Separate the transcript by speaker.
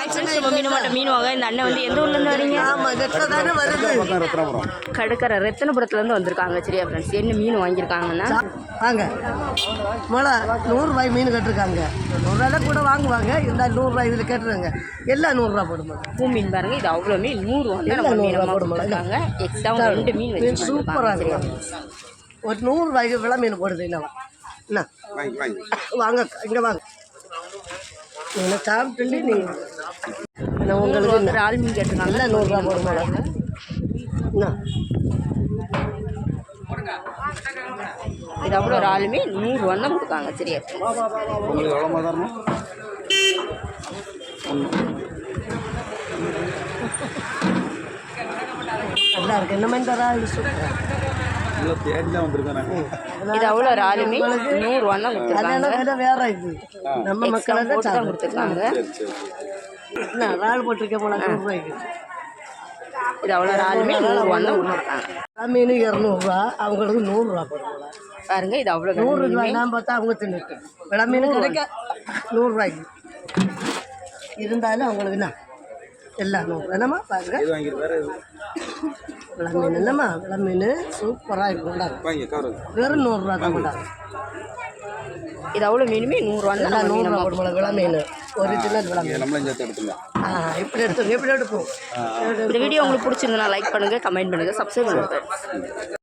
Speaker 1: நம்ம மீன் மீன் வாங்க. இந்த அண்ணன் வந்து எந்த ஊர்லேருந்து வரீங்க? கடற்கரை ரத்தனபுரத்துலேருந்து வந்திருக்காங்க சரியா ஃப்ரெண்ட்ஸ் என்ன மீன் வாங்கியிருக்காங்கன்னா?
Speaker 2: வாங்க. மொளை நூறுரூபாய் மீன் கட்டிருக்காங்க. நூறுரூவா கூட வாங்குவாங்க. இருந்தால் நூறுரூவா இதில் கேட்டுருங்க. எல்லாம் நூறுரூவா போடுமா?
Speaker 1: பூ மீன் பாருங்க இது அவ்வளோ மீன். நூறு வந்து
Speaker 2: எல்லாம்
Speaker 1: நம்ம மீன்
Speaker 2: ரூபா போடுமா?
Speaker 1: கொடுத்துருக்காங்க. எக்ஸ்ட்ரா ரெண்டு மீன்
Speaker 2: சூப்பராக ஒரு நூறுரூவாய்க்கு விலை மீன் போடுது என்னவா என்ன
Speaker 3: வாங்க
Speaker 2: இங்கே வாங்க. நீங்கள் சாப்பிட்டு நீங்கள் என்ன உங்களுக்கு என்ன
Speaker 1: ஒரு ஆள் மீன் கேட்டிருக்காங்க
Speaker 2: எல்லாம் நூறுரூவா போடுமா? என்ன?
Speaker 1: இது அவ்வளோ ஒரு ஆளுமே நூறு வந்து கொடுக்காங்க சரியா?
Speaker 3: உங்களுக்கு எவ்வளோ மாதிரி தரணும்?
Speaker 2: நல்லா இருக்கு. என்ன மாதிரி தரா? இது
Speaker 1: இது அவ்வளோ ஒரு ஆளுமே நூறு வந்து கொடுத்துருக்காங்க
Speaker 2: வேற இது. நம்ம
Speaker 1: எக்ஸ்ட்ரா
Speaker 2: மக்களை
Speaker 1: போட்டு தான்
Speaker 2: தான்
Speaker 1: கொடுத்துருக்காங்க.
Speaker 2: என்ன இறால் போட்டிருக்கேன் போல நூறுரூவாய்க்கு
Speaker 1: இது. அவ்வளோ ஒரு ஆளுமே நூறு வந்து கொடுத்துருக்காங்க.
Speaker 2: மீன் இரநூறுவா அவங்களுக்கு நூறுரூவா போடுவாங்க
Speaker 1: பாருங்க இது அவ்வளோ
Speaker 2: நூறு ரூபாய்லாம் பார்த்தா அவங்க தின்னுட்டு. விலை மீன் கிடைக்க நூறுரூவாய்க்கு இருந்தாலும் அவங்களுக்கு என்ன? எல்லாம் நூறு என்னம்மா பாருங்க.
Speaker 3: இது வாங்கிட்டு வேறு இது
Speaker 2: விலை மீன். என்னம்மா விலை மீன்? சூப்பராக இருக்கும் கொண்டாங்க வெறும் நூறுரூவா தான் கொண்டாங்க
Speaker 1: இது அவ்வளோ மீனுமே நூறு வந்து
Speaker 2: எல்லாம் நூறுரூவா போடுவோம் விலை மீன். ஒரு சின்ன விலை மீன்.
Speaker 3: நம்மளும் சேர்த்து எடுத்துக்கலாம்.
Speaker 2: ஆ இப்படி எடுத்துங்க இப்படி எடுப்போம்.
Speaker 1: இந்த வீடியோ உங்களுக்கு பிடிச்சிருந்தா லைக் பண்ணுங்கள் கமெண்ட் பண்ணுங்கள் சப்ஸ்கிரைப் பண்ணுங்கள்